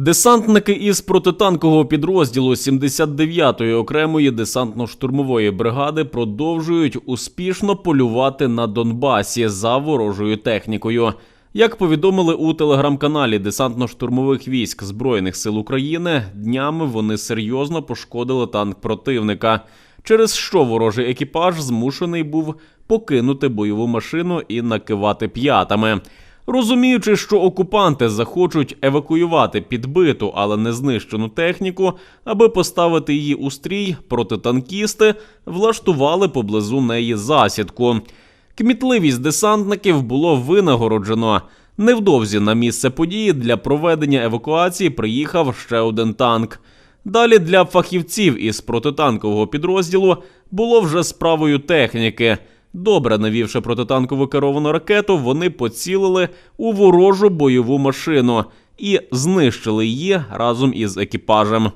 Десантники із протитанкового підрозділу 79-ї окремої десантно-штурмової бригади продовжують успішно полювати на Донбасі за ворожою технікою. Як повідомили у телеграм-каналі Десантно-штурмових військ Збройних сил України, днями вони серйозно пошкодили танк противника, через що ворожий екіпаж змушений був покинути бойову машину і накивати п'ятами. Розуміючи, що окупанти захочуть евакуювати підбиту, але не знищену техніку, аби поставити її у стрій, протитанкісти влаштували поблизу неї засідку. Кмітливість десантників було винагороджено. Невдовзі на місце події для проведення евакуації приїхав ще один танк. Далі для фахівців із протитанкового підрозділу було вже справою техніки. Добре навівши протитанкову керовану ракету, вони поцілили у ворожу бойову машину і знищили її разом із екіпажем.